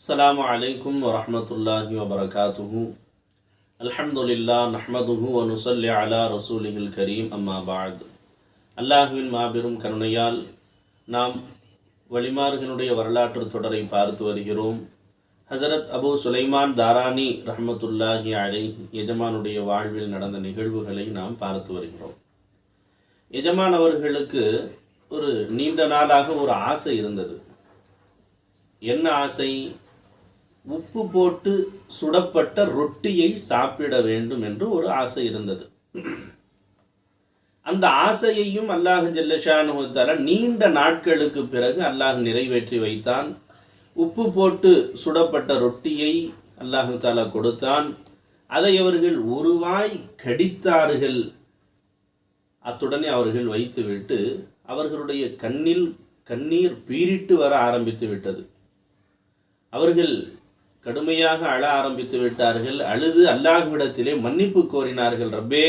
السلام عليكم ورحمة الله وبركاته الحمد لله نحمده ونصلي على رسوله الكريم أما بعد அல்லாஹுவின் மாபெரும் கருணையால் நாம் வழிமார்களுடைய வரலாற்று தொடரை பார்த்து வருகிறோம் ஹசரத் அபு சுலைமான் தாரானி ரஹமத்துல்லாஹி அலை எஜமானுடைய வாழ்வில் நடந்த நிகழ்வுகளை நாம் பார்த்து வருகிறோம். எஜமான் அவர்களுக்கு ஒரு நீண்ட நாளாக ஒரு ஆசை இருந்தது. என்ன ஆசை? உப்பு போட்டு சுடப்பட்ட ரொட்டியை சாப்பிட வேண்டும் என்று ஒரு ஆசை இருந்தது. அந்த ஆசையையும் அல்லாஹ் தர நீண்ட நாட்களுக்கு பிறகு அல்லாஹ் நிறைவேற்றி வைத்தான். உப்பு போட்டு சுடப்பட்ட ரொட்டியை அல்லாஹு தாலா கொடுத்தான். அதை அவர்கள் ஒருவாய் கடித்தார்கள். அத்துடனே அவர்கள் வைத்துவிட்டு அவர்களுடைய கண்ணில் கண்ணீர் பீரிட்டு வர ஆரம்பித்து விட்டது. அவர்கள் கடுமையாக அழ ஆரம்பித்து விட்டார்கள். அழுது அல்லாஹ்விடத்திலே மன்னிப்பு கோரினார்கள். ரப்பே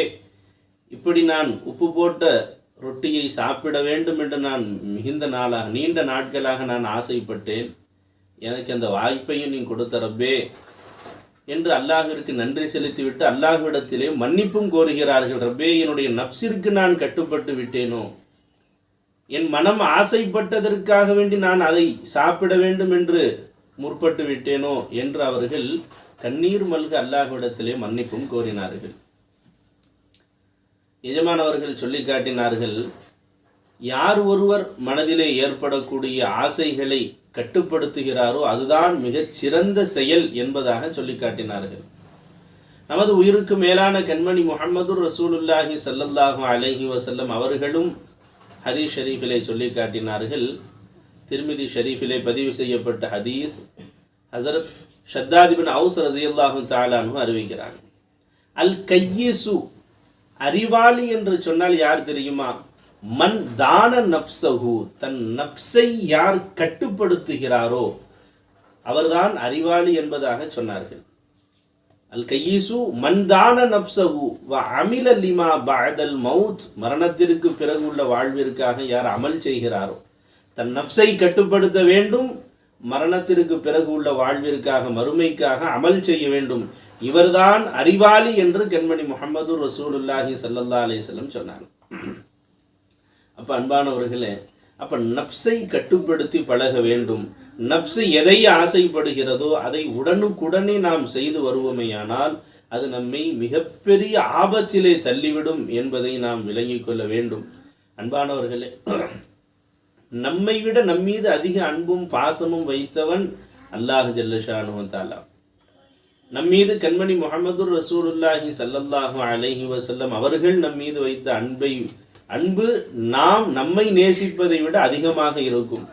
இப்படி நான் உப்பு போட்ட ரொட்டியை சாப்பிட வேண்டும் என்று நான் மிகுந்த நாளாக நீண்ட நாட்களாக நான் ஆசைப்பட்டேன். எனக்கு அந்த வாய்ப்பையும் நீ கொடுத்தரப்பே என்று அல்லாஹிற்கு நன்றி செலுத்திவிட்டு அல்லாஹ்விடத்திலே மன்னிப்பும் கோருகிறார்கள். ரப்பே என்னுடைய நப்சிற்கு நான் கட்டுப்பட்டு விட்டேனோ? என் மனம் ஆசைப்பட்டதற்காக வேண்டி நான் அதை சாப்பிட வேண்டும் என்று முற்பட்டு விட்டேனோ? என்று அவர்கள் கண்ணீர் மல்க அல்லாஹ்விடத்திலே மன்னிப்பும் கோரினார்கள். எஜமானவர்கள் சொல்லி காட்டினார்கள் யார் ஒருவர் மனதிலே ஏற்படக்கூடிய ஆசைகளை கட்டுப்படுத்துகிறாரோ அதுதான் மிகச் சிறந்த செயல் என்பதாக சொல்லி காட்டினார்கள். நமது உயிருக்கு மேலான கண்மணி முகமது ரசூலுல்லாஹி சல்லல்லாஹு அலஹி வசல்லம் அவர்களும் ஹதீஸ் ஷரீஃபிலே சொல்லி காட்டினார்கள். திருமிதி ஷரீஃபிலே பதிவு செய்யப்பட்ட ஹதீஸ் ஹசரத் ஷத்தாதிபின் அவுஸ் ரசியல்லாஹும் தாலானு அறிவிக்கிறாங்க. அல் கையேசு அறிவாளி என்று சொன்னால் யார் தெரியுமா? மன் தான நப்சகு தன் நப்சை யார் கட்டுப்படுத்துகிறாரோ அவர்தான் அறிவாளி என்பதாக சொன்னார்கள். அல் கையீசு மந்தான நப்சகு வ அமில லிமா பாதல் மவுத் மரணத்திற்கு பிறகு உள்ள வாழ்விற்காக யார் அமல் செய்கிறாரோ தன் நப்சை கட்டுப்படுத்த வேண்டும் மரணத்திற்கு பிறகு உள்ள வாழ்விற்காக மறுமைக்காக அமல் செய்ய வேண்டும். இவர்தான் அறிவாளி என்று கண்மணி முகமது ரசூலுல்லாஹி சல்லல்லா அலிஸ்லம் சொன்னாங்க. அப்போ அன்பானவர்களே அப்போ நப்சை கட்டுப்படுத்தி பழக வேண்டும். நப்சு எதை ஆசைப்படுகிறதோ அதை உடனுக்குடனே நாம் செய்து வருவோமேயானால் அது நம்மை மிகப்பெரிய ஆபத்திலே தள்ளிவிடும் என்பதை நாம் விளங்கிக் கொள்ள வேண்டும். அன்பானவர்களே நம்மை விட நம்மீது அதிக அன்பும் பாசமும் வைத்தவன் அல்லாஹ் ஜல்லஷானு தாலா நம்மீது கண்மணி முகமது ரசூலுல்லாஹி சல்லல்லாஹு அலஹி வசல்லம் அவர்கள் நம்மீது வைத்த அன்பை அன்பு நாம் நம்மை நேசிப்பதை விட அதிகமாக இருக்கும்.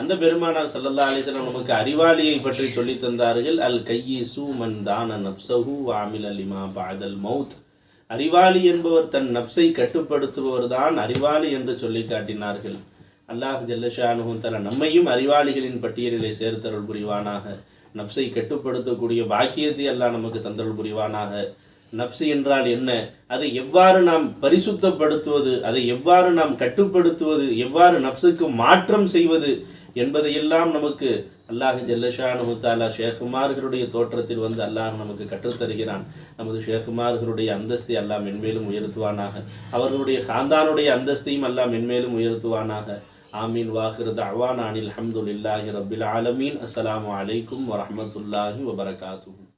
அந்த பெருமானார் சல்லல்லா அலிஸ்லாம் நமக்கு அறிவாளியை பற்றி சொல்லி தந்தார்கள். அல் கையி சூமன் தான நப்சஹு அலிமா பாதல் மவுத் அறிவாளி என்பவர் தன் நப்சை கட்டுப்படுத்துபவர் தான் அறிவாளி என்று சொல்லி காட்டினார்கள் அல்லாஹ் ஜல்லஷானுகும் தர நம்மையும் அறிவாளிகளின் பட்டியலிலே சேர்த்தருள் புரிவானாக. நப்சை கட்டுப்படுத்தக்கூடிய பாக்கியத்தை அல்லாஹ் நமக்கு தந்தருள் புரிவானாக. நப்சு என்றால் என்ன? அதை எவ்வாறு நாம் பரிசுத்தப்படுத்துவது? அதை எவ்வாறு நாம் கட்டுப்படுத்துவது? எவ்வாறு நப்சுக்கு மாற்றம் செய்வது? என்பதையெல்லாம் நமக்கு அல்லாஹ் ஜல்லஷானு தாலா ஷேகுமார்களுடைய தோற்றத்தில் வந்து அல்லாஹ் நமக்கு கற்றுத்தருகிறான். நமது ஷேகுமார்களுடைய அந்தஸ்தை அல்லாஹ் மென்மேலும் உயர்த்துவானாக. அவர்களுடைய சாந்தானுடைய அந்தஸ்தையும் அல்லாஹ் மென்மேலும் உயர்த்துவானாக. ஆமீன். வாஹிரத் அவான் அனில் அஹமதுல்லாஹி ரபில் ஆலமீன். அஸ்ஸலாமு அலைக்கும் வரமத்துல்லாஹி வபரகாத்துஹு